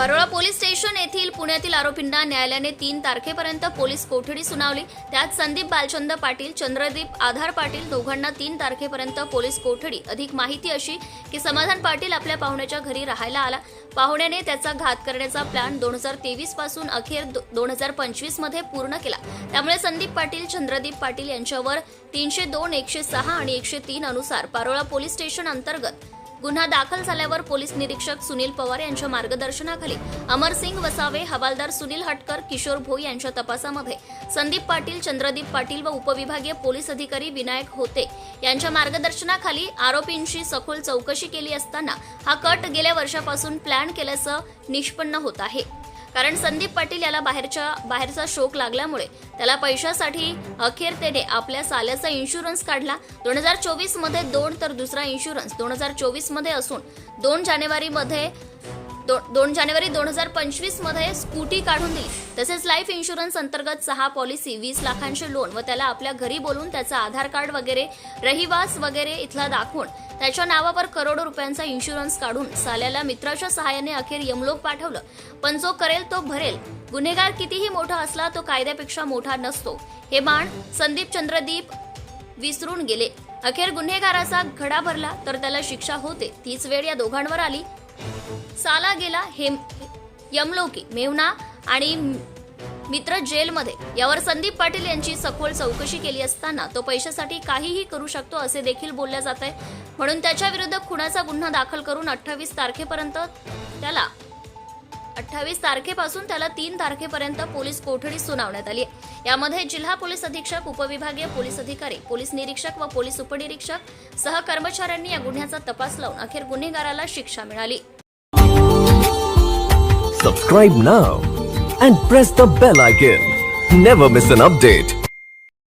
परोळा police station येथील पुण्यातील आरोपींना न्यायालयाने तीन तारखेपर्यंत पोलीस कोठडी सुनावली. त्यात संदीप बालचंद पाटील चंद्रदीप आधार पाटील दोघांना तीन तारखेपर्यंत पोलीस कोठडी. अधिक माहिती अशी की समाधान पाटील आपल्या पाहुण्याच्या घरी राहायला आला. पाहुण्याने त्याचा घात करण्याचा प्लॅन दोन हजार तेवीसपासून अखेर दोन हजार पंचवीसमध्ये पूर्ण केला. त्यामुळे संदीप पाटील चंद्रदीप पाटील यांच्यावर तीनशे दोन एकशे सहा आणि एकशे तीन अनुसार पारोळा पोलीस स्टेशन अंतर्गत गुन्हा दाखल झाल्यावर पोलीस निरीक्षक सुनील पवार यांच्या मार्गदर्शनाखाली अमरसिंग वसावे हवालदार सुनील हटकर किशोर भोई यांच्या तपासामध्ये संदीप पाटील चंद्रदीप पाटील व उपविभागीय पोलीस अधिकारी विनायक होते. यांच्या मार्गदर्शनाखाली आरोपींशी सखोल चौकशी केली असताना हा कट गेल्या वर्षापासून प्लॅन केल्याचं निष्पन्न होत आहे. कारण संदीप पाटील याला बाहेरच्या बाहेरचा शोक लागल्यामुळे त्याला पैशासाठी अखेर त्याने आपल्या साल्याचा इन्शुरन्स काढला. दोन हजार चोवीसमध्ये दोन तर दुसरा इन्शुरन्स दोन हजार चोवीसमध्ये असून दोन जानेवारी मध्ये दो- दोन जानेवारी दोन हजार पंचवीसमध्ये स्कूटी काढून दिली. तसेच लाईफ इन्शुरन्स अंतर्गत सहा पॉलिसी वीस लाखांचे लोन व त्याला आपल्या घरी बोलून त्याचा आधार कार्ड वगैरे रहिवास वगैरे इथला दाखवून त्याच्या नावावर करोडो रुपयांचा इन्शुरन्स काढून साल्याला मित्राच्या सहाय्याने अखेर यमलोक पाठवलं. पण जो करेल तो भरेल. गुन्हेगार कितीही मोठा असला तो कायद्यापेक्षा मोठा नसतो. हे बाण संदीप चंद्रदीप विसरून गेले. अखेर गुन्हेगाराचा घडा भरला तर त्याला शिक्षा होते. तीच वेळ या दोघांवर आली. साला गेला हेम यमलोकी मेवना आणि मित्र जेलमध्ये. यावर संदीप पाटील यांची सखोल चौकशी केली असताना तो पैशासाठी काहीही करू शकतो असे देखील बोलले जात आहे. म्हणून त्याच्या विरुद्ध खुनाचा गुन्हा दाखल करून अठ्ठावीस तारखेपर्यंत त्याला अठ्ठावीस तारखेपासून त्याला तीन तारखेपर्यंत पोलीस कोठडी सुनावण्यात आली आहे. यामध्ये जिल्हा पोलीस अधीक्षक उपविभागीय पोलीस अधिकारी पोलीस निरीक्षक व पोलीस उपनिरीक्षक सह कर्मचाऱ्यांनी या गुन्ह्याचा तपास लावून अखेर गुन्हेगाराला शिक्षा मिळाली. Subscribe now and press the bell icon never miss an update